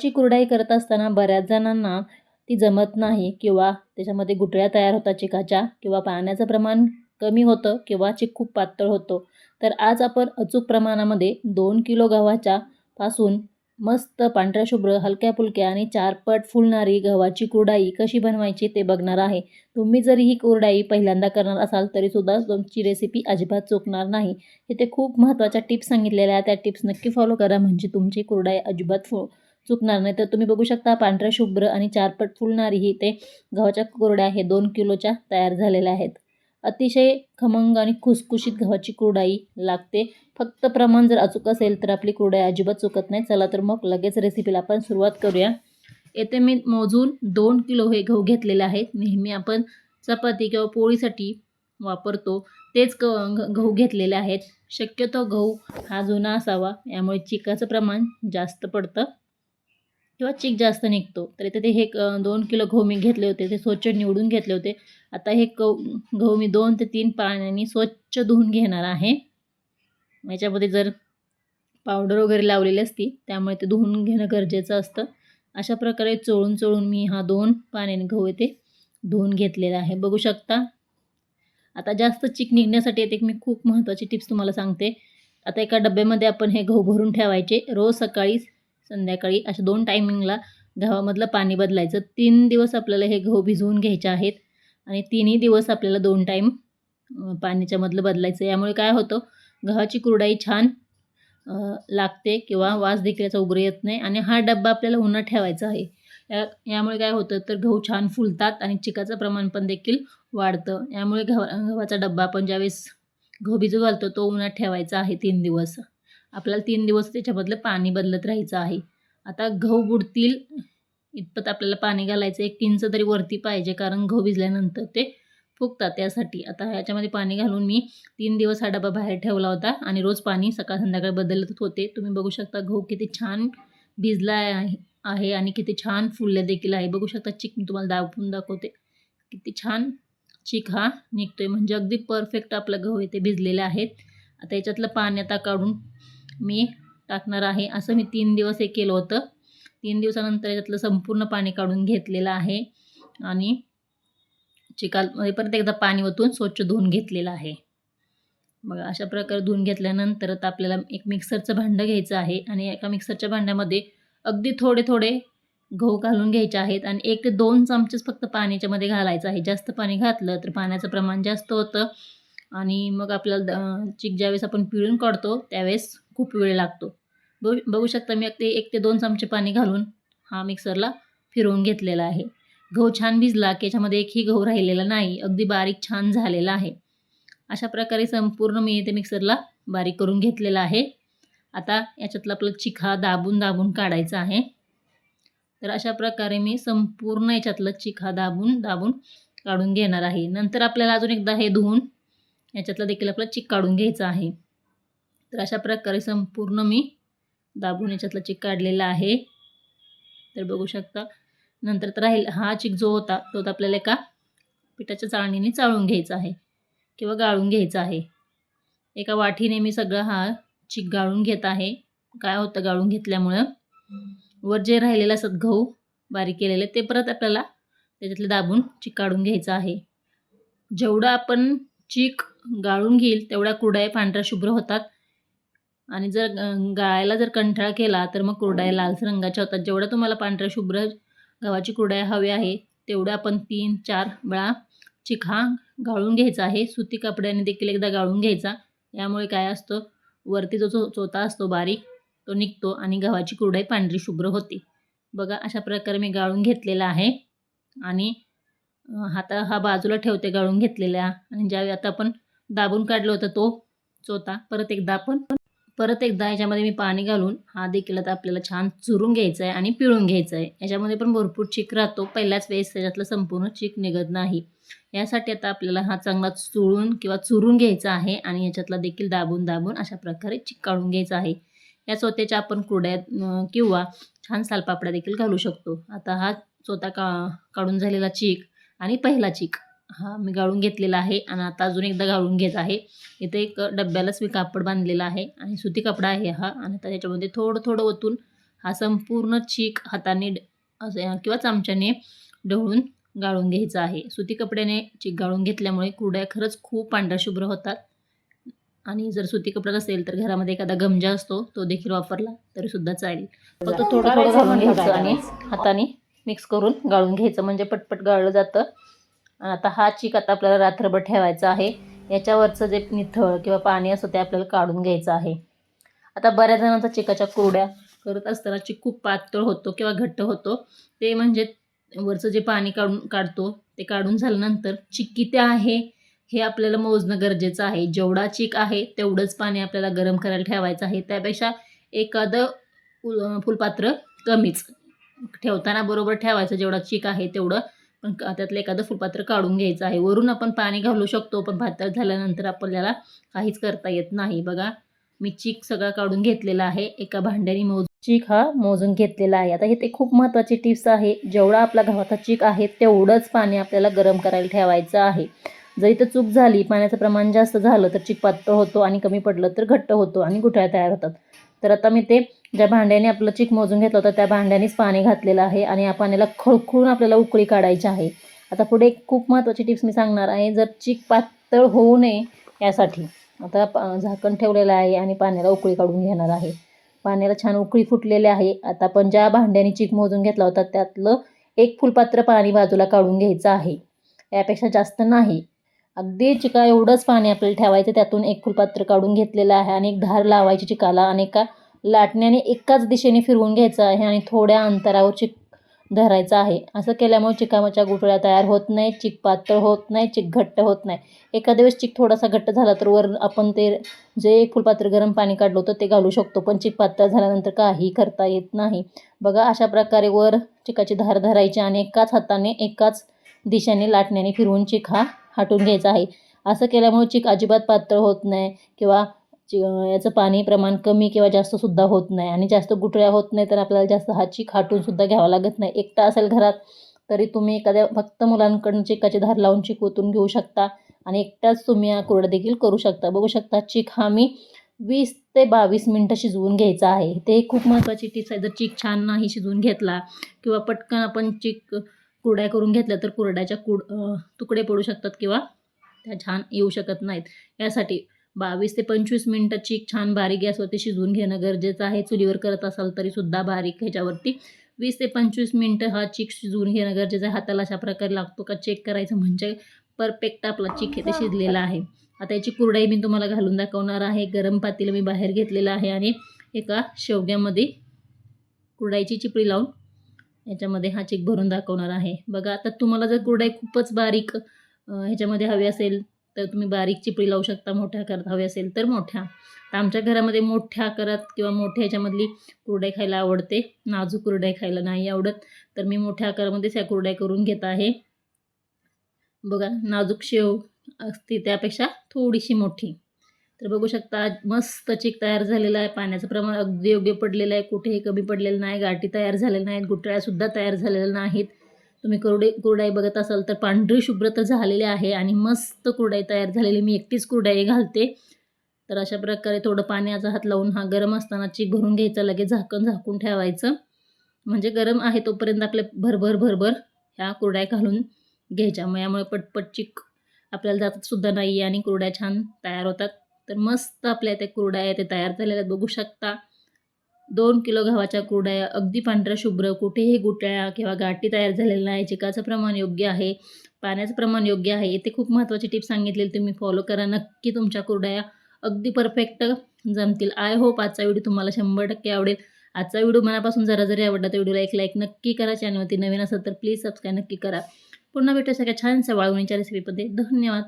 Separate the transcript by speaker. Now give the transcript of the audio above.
Speaker 1: ची कुरडाई करत असताना बऱ्याच जणांना ती जमत नाही किंवा त्याच्यामध्ये गुठळ्या तयार होतात चिकाच्या किंवा पाण्याचं प्रमाण कमी होतं किंवा चिक खूप पातळ होतो. तर आज आपण अचूक प्रमाणामध्ये दोन किलो गव्हाच्या पासून मस्त पांढऱ्या शुभ्र हलक्या फुलक्या आणि चारपट फुलणारी गव्हाची कुरडाई कशी बनवायची ते बघणार आहे. तुम्ही जरी ही कुरडाई पहिल्यांदा करणार असाल तरीसुद्धा तुमची रेसिपी अजिबात चुकणार नाही. इथे खूप महत्त्वाच्या टिप्स सांगितलेल्या आहेत. त्या टिप्स नक्की फॉलो करा. म्हणजे तुमची कुरडाई अजिबात फु चुकणार नाही. तर तुम्ही बघू शकता पांढऱ्या शुभ्र आणि चारपट फुलणारी ही ते गव्हाच्या कुरड्या हे दोन किलोच्या तयार झालेल्या आहेत. अतिशय खमंग आणि खुसखुशीत गव्हाची कुरडाई लागते. फक्त प्रमाण जर अचूक असेल तर आपली कुरडाई अजिबात चुकत नाही. चला तर मग लगेच रेसिपीला आपण सुरुवात करूया. येथे मी मोजून दोन किलो हे गहू घेतलेले आहेत. नेहमी आपण चपाती किंवा पोळीसाठी वापरतो. तेच क ग- गहू घेतलेले आहेत. शक्यतो गहू हा जुना असावा. यामुळे चिकाचं प्रमाण जास्त पडतं. किंवा चिक जास्त निघतो. तर इथे ते हे दोन किलो गहू मी घेतले होते. ते स्वच्छ निवडून घेतले होते. आता हे गहू गहू मी दोन ते तीन पाण्याने स्वच्छ धुवून घेणार आहे. याच्यामध्ये जर पावडर वगैरे लावलेली असती त्यामुळे ते धुवून घेणं गरजेचं असतं. अशा प्रकारे चोळून चोळून मी हा दोन पाण्याने गहू येते धुवून घेतलेला आहे. बघू शकता. आता जास्त चिक निघण्यासाठी येते मी खूप महत्त्वाची टिप्स तुम्हाला सांगते. आता एका डब्यामध्ये आपण हे गहू भरून ठेवायचे. रोज सकाळी संध्याकाळी अशा दोन टायमिंगला गव्हामधलं पाणी बदलायचं. तीन दिवस आपल्याला हे गहू भिजवून घ्यायचे आहेत आणि तिन्ही दिवस आपल्याला दोन टाईम पाण्याच्यामधलं बदलायचं. यामुळे काय होतं गव्हाची कुरडाई छान लागते किंवा वास देखील याचा उग्र येत नाही आणि हा डब्बा आपल्याला उन्हात ठेवायचा आहे. या यामुळे काय होतं तर गहू छान फुलतात आणि चिकाचं प्रमाण पण देखील वाढतं. यामुळे गव्हा गव्हाचा डब्बा आपण ज्यावेळेस गहू भिजू घालतो तो उन्हात ठेवायचा आहे तीन दिवस. आपल्याला तीन दिवस त्याच्याबदलं पाणी बदलत राहायचं आहे. आता गहू बुडतील इतपत आपल्याला पाणी घालायचं एक इंच तरी वरती पाहिजे कारण गहू भिजल्यानंतर ते फुगतात त्यासाठी. आता ह्याच्यामध्ये पाणी घालून मी तीन दिवस हा डबा बाहेर ठेवला होता आणि रोज पाणी सकाळ संध्याकाळ बदलत होते. तुम्ही बघू शकता गहू किती छान भिजला आहे आहे आणि किती छान फुलले देखील आहे. बघू शकता चिक मी तुम्हाला दाबून दाखवते. किती छान चिक हा निघतोय. म्हणजे अगदी परफेक्ट आपलं गहू इथे भिजलेले आहेत. आता याच्यातलं पाणी आता काढून मी टाकणार आहे. असं मी तीन दिवस हे केलं होतं. तीन दिवसानंतर याच्यातलं संपूर्ण पाणी काढून घेतलेलं आहे. आणि चिकालमध्ये परत एकदा पाणी ओतून स्वच्छ धुवून घेतलेलं आहे. बघा अशा प्रकारे धुवून घेतल्यानंतर आता आपल्याला एक मिक्सरचं भांडं घ्यायचं आहे. आणि एका मिक्सरच्या भांड्यामध्ये अगदी थोडे थोडे गहू घालून घ्यायचे आहेत. आणि एक ते दोन चमचेच फक्त पाण्याच्यामध्ये घालायचं आहे. जास्त पाणी घातलं तर पाण्याचं प्रमाण जास्त होतं. आणि मग आपल्याला द- चिक ज्यावेळेस आपण पिळून काढतो त्यावेळेस खूप वेळ लागतो. बघू बघू शकता मी अगदी एक ते दोन चमचे पाणी घालून हा मिक्सरला फिरवून घेतलेला आहे. गहू छान भिजला की याच्यामध्ये एकही गहू राहिलेला नाही अगदी बारीक छान झालेला आहे. अशा प्रकारे संपूर्ण मी ते मिक्सरला बारीक करून घेतलेला आहे. आता याच्यातला आपलं चिखा दाबून दाबून काढायचा आहे. तर अशा प्रकारे मी संपूर्ण याच्यातलं चिखा दाबून दाबून काढून घेणार आहे. नंतर आपल्याला अजून एकदा हे धुवून याच्यातलं देखील आपलं चिक काढून घ्यायचं आहे. तर अशा प्रकारे संपूर्ण मी दाबून याच्यातलं चिक काढलेला आहे. तर बघू शकता नंतर तर राहील हा चिक जो होता तो तर आपल्याला एका पिठाच्या चाळणीने चाळून घ्यायचा आहे किंवा गाळून घ्यायचा आहे. एका वाटीने मी सगळं हा चिक गाळून घेत आहे. काय होतं गाळून घेतल्यामुळं? वर जे राहिलेलं असत गहू बारीक केलेले ते परत आपल्याला त्याच्यातले दाबून चिक काढून घ्यायचं आहे. जेवढं आपण चीक गाळून घेईल तेवढ्या कुरड्या पांढऱ्या शुभ्र होतात. आणि जर गाळायला जर कंठाळ केला तर मग कुरड्या लालसर रंगाच्या होतात. जेवढ्या तुम्हाला पांढऱ्या शुभ्र गव्हाची कुरड्या हवी आहे तेवढ्या आपण तीन चार वेळा हा गाळून घ्यायचा आहे. सुती कपड्याने देखील एकदा गाळून घ्यायचा. यामुळे काय असतं? वरती जो चो चोथा असतो बारीक तो निघतो आणि गव्हाची कुरडाई पांढरी शुभ्र होते. बघा अशा प्रकारे मी गाळून घेतलेला आहे. आणि हाता हा बाजूला ठेवते गाळून घेतलेल्या. आणि ज्यावेळी आता आपण दाबून काढलं होतं तो चोथा परत एकदा आपण परत एकदा याच्यामध्ये मी पाणी घालून हा देखील आता आपल्याला छान चुरून घ्यायचा आहे आणि पिळून घ्यायचा आहे याच्यामध्ये पण भरपूर चिक राहतो. पहिल्याच वेळेस त्याच्यातलं संपूर्ण चिक निघत नाही. यासाठी आता आपल्याला हा चांगला चुळून किंवा चुरून घ्यायचा आहे आणि याच्यातला देखील दाबून दाबून अशा प्रकारे चिक काढून घ्यायचा आहे. या स्वतःच्या आपण कुड्यात किंवा छान सालपापड्या देखील घालू शकतो. आता हा चोथा का काढून झालेला चिक आणि पहिला चिक. हा मी गाळून घेतलेला आहे आणि आता अजून एकदा गाळून घेत आहे. इथे एक डब्यालाच मी कापड बांधलेला आहे आणि सुती कपडा आहे हा आणि आता त्याच्यामध्ये थोडं थोडं ओतून हा संपूर्ण चीक हाताने किंवा चमच्याने ढवळून गाळून घ्यायचा आहे. सुती कपड्याने चीक गाळून घेतल्यामुळे कुरड्या खरंच खूप पांढऱ्या शुभ्र होतात. आणि जर सुती कपडा नसेल तर घरामध्ये एखादा गमजा असतो तो देखील वापरला तरी सुद्धा चालेल. फक्त थोडं थोडं घालून घ्यायचं आणि हाताने मिक्स करून गाळून घ्यायचं. म्हणजे पटपट गाळलं जातं. आता हा चीक आता आपल्याला रात्रभर ठेवायचा आहे. याच्यावरचं जे निथळ किंवा पाणी असतं ते आपल्याला काढून घ्यायचं आहे. आता बऱ्याच जणांचा चिकाच्या कुरड्या करत असताना चिक खूप पातळ होतो किंवा घट्ट होतो. ते म्हणजे वरचं जे पाणी काढून काढतो ते काढून झाल्यानंतर चिक किती आहे हे आपल्याला मोजणं गरजेचं आहे. जेवढा चिक आहे तेवढंच पाणी आपल्याला गरम करायला ठेवायचं आहे. त्यापेक्षा एखादं फुलपात्र कमीच ठेवताना बरोबर ठेवायचं. जेवढा चिक आहे तेवढं पण त्यातलं एखादं फुलपात्र काढून घ्यायचं आहे. वरून आपण पाणी घालू शकतो पण भातात झाल्यानंतर आपल्याला काहीच करता येत नाही. बघा मी चीक सगळा काढून घेतलेला आहे. एका भांड्याने मोज चीक हा मोजून घेतलेला आहे. आता हे ते खूप महत्त्वाची टिप्स आहे. जेवढा आपला गव्हाचा चीक आहे तेवढंच पाणी आपल्याला गरम करायला ठेवायचं आहे. जर इथं चूक झाली पाण्याचं प्रमाण जास्त झालं तर चीक पातळ होतो आणि कमी पडलं तर घट्ट होतो आणि गुठळ्या तयार होतात. तर आता मी ते ज्या भांड्याने आपलं चीक मोजून घेतलं होतं त्या भांड्यानेच पाणी घातलेलं आहे आणि या पाण्याला खळखळून आपल्याला उकळी काढायची आहे. आता पुढे एक खूप महत्त्वाची टिप्स मी सांगणार आहे जर चीक पातळ होऊ नये यासाठी. आता पा झाकण ठेवलेलं आहे आणि पाण्याला उकळी काढून घेणार आहे. पाण्याला छान उकळी फुटलेली आहे. आता आपण ज्या भांड्याने चीक मोजून घेतला होता त्यातलं एक फुलपात्र पाणी बाजूला काढून घ्यायचं आहे. यापेक्षा जास्त नाही. अगदी चिका एवढंच पाणी आपल्याला ठेवायचं त्यातून एक फुलपात्र काढून घेतलेलं आहे आणि एक धार लावायची चिकाला आणि एका लाटण्याने एकाच दिशेने फिरवून घ्यायचं आहे आणि थोड्या अंतरावर चिक धरायचं आहे. असं केल्यामुळे चिकामाच्या गुठळ्या तयार होत नाही चिक पातळ होत नाही चिक घट्ट होत नाही. एखाद्या वेळेस चिक थोडासा घट्ट झाला तर वर आपण ते जे एक फुलपात्र गरम पाणी काढलं होतं ते घालू शकतो पण चिक पातळ झाल्यानंतर काही करता येत नाही. बघा अशा प्रकारे वर चिकाची धार धरायची आणि एकाच हाताने एकाच दिशेने लाटण्याने फिरवून चिक हा हाटून घ्यायचा आहे. असं केल्यामुळे चिक अजिबात पातळ होत नाही किंवा चि याचं पाणी प्रमाण कमी किंवा जास्तसुद्धा होत नाही. आणि जास्त गुठळ्या होत नाही तर आपल्याला जास्त हा चिक हाटूनसुद्धा घ्यावं लागत नाही. एकटा असेल घरात तरी तुम्ही एखाद्या फक्त मुलांकडून चिकाची धार लावून चिक ओतून घेऊ शकता. आणि एकटाच तुम्ही हा कुरडा देखील करू शकता. बघू शकता चिक हा मी वीस ते बावीस मिनटं शिजवून घ्यायचा आहे. ते खूप महत्त्वाची टिप्स आहे. जर चिक छान नाही शिजवून घेतला किंवा पटकन आपण चिक कुरड्या करून घेतल्या तर कुरड्याच्या कुड तुकडे पडू शकतात किंवा त्या छान येऊ शकत नाहीत. यासाठी बावीस ते पंचवीस मिनटं चीक छान बारीक गॅसवरती शिजवून घेणं गरजेचं आहे. चुलीवर करत असाल तरीसुद्धा बारीक ह्याच्यावरती. वीस ते पंचवीस मिनटं हा चीक शिजवून घेणं गरजेचं आहे. हाताला अशा प्रकारे लागतो का चेक करायचं म्हणजे परफेक्ट आपला चिक हे ते शिजलेला आहे. आता याची कुरडाई मी तुम्हाला घालून दाखवणार आहे. गरम पातेलं मी बाहेर घेतलेलं आहे आणि एका शेवग्यामध्ये कुरडाईची चिपळी लावून याच्यामध्ये हा चिक भरून दाखवणार आहे. बघा आता तुम्हाला जर कुरडाई खूपच बारीक ह्याच्यामध्ये हवी असेल तर तुम्ही बारीक चिपळी लावू शकता मोठ्या आकारात हवी असेल तर मोठ्या. तर आमच्या घरामध्ये मोठ्या आकारात किंवा मोठ्या ह्याच्यामधली कुरडाई खायला आवडते. नाजूक कुरडाई खायला नाही आवडत. तर मी मोठ्या आकारामध्येच ह्या कुरडाई करून घेत आहे. बघा नाजूक शेव असते त्यापेक्षा थोडीशी मोठी. तर बघू शकता मस्त चिक तयार झालेला आहे. पाण्याचं प्रमाण अगदी योग्य पडलेलं आहे. कुठेही कमी पडलेलं नाही. गाठी तयार झालेल्या नाहीत. गुटळ्यासुद्धा तयार झालेल्या नाहीत. तुम्ही कुरडे कुरडाई बघत असाल तर पांढरी शुभ्र तर झालेली आहे आणि मस्त कुरडाई तयार झालेली. मी एकटीच कुरडाई घालते. तर अशा प्रकारे थोडं पाण्याचा हात लावून हा गरम असताना चिक भरून घ्यायचा लगेच झाकण झाकून ठेवायचं. म्हणजे गरम आहे तोपर्यंत आपल्या भरभर भरभर ह्या कुरड्या घालून घ्यायच्या. मग यामुळे पटपट चीक आपल्याला जातात सुद्धा नाही आणि कुरड्या छान तयार होतात. तर मस्त आपल्या त्या कुरड्या आहे ते तयार झालेल्या बघू शकता. दोन किलो गव्हाच्या कुरड्या अगदी पांढऱ्या शुभ्र कुठेही गुटळ्या किंवा गाठी तयार झालेल्या नाही. चिकाचं प्रमाण योग्य आहे पाण्याचं प्रमाण योग्य आहे. इथे खूप महत्त्वाची टिप्स सांगितलेली तुम्ही फॉलो करा. नक्की तुमच्या कुरड्या अगदी परफेक्ट जमतील. आय होप आजचा व्हिडिओ तुम्हाला शंभर टक्के आवडेल. आजचा व्हिडिओ मनापासून जरा जरी आवडला तर व्हिडिओला एक लाईक नक्की करा. चॅनलवरती नवीन असेल तर प्लीज सबस्क्राईब नक्की करा. पुन्हा भेटू सगळ्या छानशा वाळवणीच्या रेसिपीमध्ये धन्यवाद.